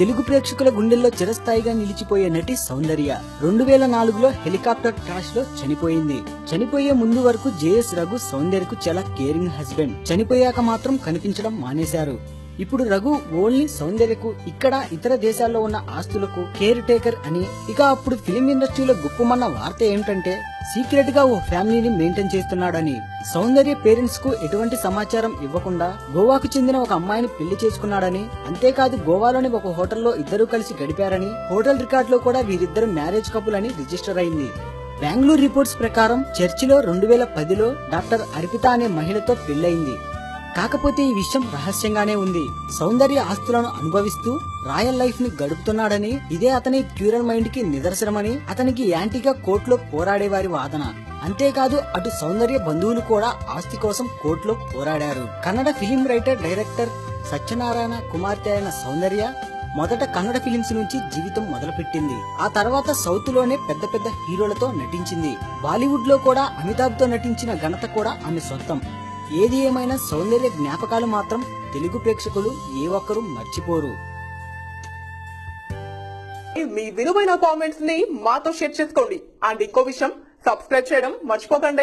తెలుగు ప్రేక్షకుల గుండెల్లో చిరస్థాయిగా నిలిచిపోయే నటి సౌందర్య రెండు వేల నాలుగులో హెలికాప్టర్ క్రాష్లో చనిపోయింది. చనిపోయే ముందు వరకు జేఎస్ రఘు సౌందర్యకు చాలా కేరింగ్ హస్బెండ్. చనిపోయాక మాత్రం కనిపించడం మానేశారు. ఇప్పుడు రఘు ఓన్లీ సౌందర్యకు ఇక్కడ ఇతర దేశాల్లో ఉన్న ఆస్తులకు కేర్ టేకర్ అని ఇక అప్పుడు ఫిలిం ఇండస్ట్రీలో గుప్పమన్న వార్త ఏమిటంటే సీక్రెట్గా ఓ ఫ్యామిలీని మెయింటైన్ చేస్తున్నాడని. సౌందర్య పేరెంట్స్కు ఎటువంటి సమాచారం ఇవ్వకుండా గోవాకు చెందిన ఒక అమ్మాయిని పెళ్ళి చేసుకున్నాడని అంతేకాదు గోవాలోని ఒక హోటల్లో ఇద్దరూ కలిసి గడిపారని హోటల్ రికార్డులో కూడా వీరిద్దరు మ్యారేజ్ కపుల్ అని రిజిస్టర్ అయింది. బెంగళూరు రిపోర్ట్స్ ప్రకారం చర్చిలో రెండు వేల పదిలో డాక్టర్ అర్పిత అనే మహిళతో పెళ్ళయింది కాకపోతే ఈ విషయం రహస్యంగానే ఉంది. సౌందర్య ఆస్తులను అనుభవిస్తూ రాయల్ లైఫ్ని గడుపుతున్నాడని ఇదే అతని క్యూరల్ మైండ్కి నిదర్శనమని అతనికి యాంటీగా కోర్టులో పోరాడేవారి వాదన. అంతేకాదు అటు సౌందర్య బంధువులు కూడా ఆస్తి కోసం కోర్టులో పోరాడారు. Kannada film writer director Satyanarayana కుమార్తె అయిన సౌందర్య మొదట కన్నడ ఫిలిమ్స్ నుంచి జీవితం మొదలుపెట్టింది. ఆ తర్వాత సౌత్లోనే పెద్ద పెద్ద హీరోలతో నటించింది. బాలీవుడ్లో కూడా అమితాబ్తో నటించిన ఘనత కూడా ఆమె సొంతం. ఏది ఏమైనా సౌందర్య జ్ఞాపకాలు మాత్రం తెలుగు ప్రేక్షకులు ఏ ఒక్కరూ మర్చిపోరు. మీ విలువైన కామెంట్స్ని మాతో షేర్ చేసుకోండి. అండ్ ఇంకో విషయం సబ్స్క్రైబ్ చేయడం మర్చిపోకండి.